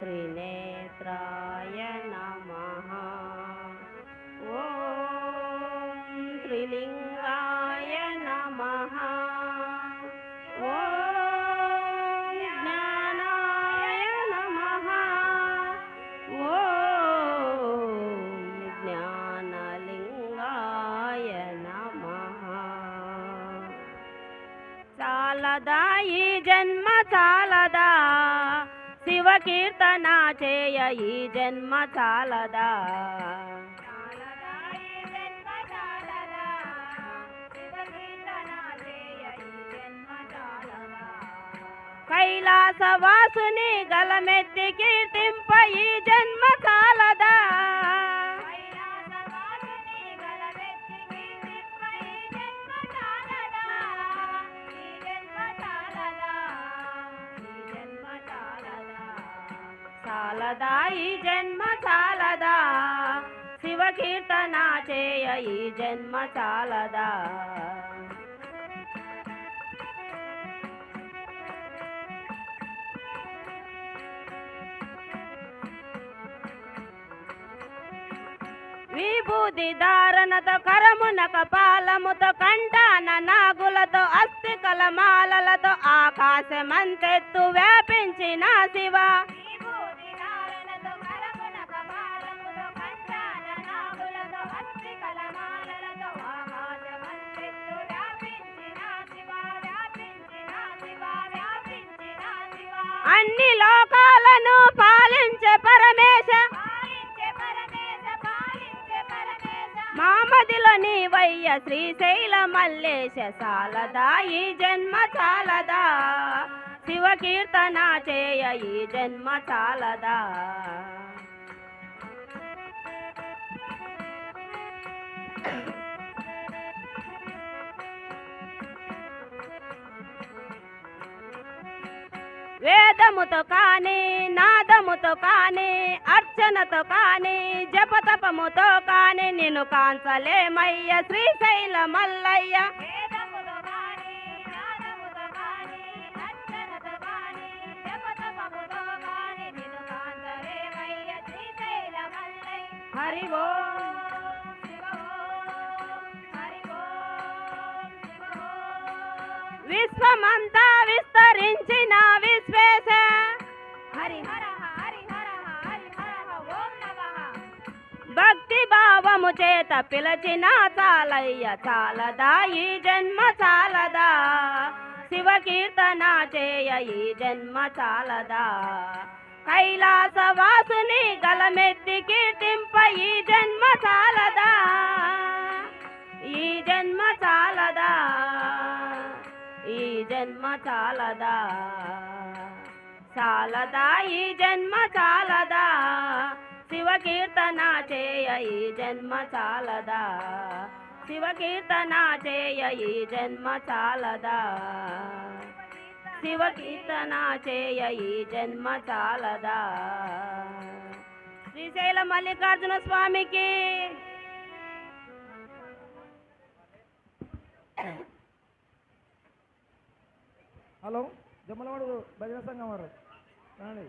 త్రినేత్రాయ నమః. ఓం త్రిలింగాయ నమః. ఓం జ్ఞానాయ నమః. ఓం జ్ఞానలింగాయ నమః. చాలదా ఈ జన్మ చాలదా శివ కీర్తన చేయ ఈ జన్మ చాలదా? కైలాసవ చాలదాయి ఈ జన్మ చాలదా? శివ చేయ ఈ జన్మ చాలదా? విభూతి ధారణతో కరమున కపాలముతో కంఠాన నాగులతో అస్థి కలమాలలతో ఆకాశమంతెత్తు వ్యాపించిన శివ. అన్ని లోకాలను పాలించే పరమేశ. మామదిలో నీవయ్య శ్రీశైల మల్లేశ చాలదా ఈ జన్మ చాలదా. శివ కీర్తన చేయ ఈ జన్మ చాలదా. వేదముతో కానీ నాదముతో కానీ అర్చనతో కానీ జపతపముతో కానీ నిన్ను కాంచలేమయ్య శ్రీశైల మల్లయ్య. హరి ఓం. విశ్వమంతా విస్తరించిన భక్తి భావము చేత పిలచిన చాలయ్య చాలదా ఈ జన్మ చాలదా? శివ కీర్తన చేయ ఈ జన్మ చాలదా? కైలాసవాసుని గలమెత్తి కీర్తింప ఈ జన్మ చాలదా? ఈ జన్మ చాలదా? ఈ జన్మ చాలదా? చాలదా ఈ జన్మ చాలదా? శివ కీర్తన చేయ ఈ జన్మ చాలదా? శివ కీర్తన చేయ ఈ జన్మ చాలదా? శివ కీర్తన చేయ ఈ జన్మ చాలదా? శ్రీశైల మల్లికార్జున స్వామికి. హలో? జమ్మలవాడు భజన సంఘం వారు రండి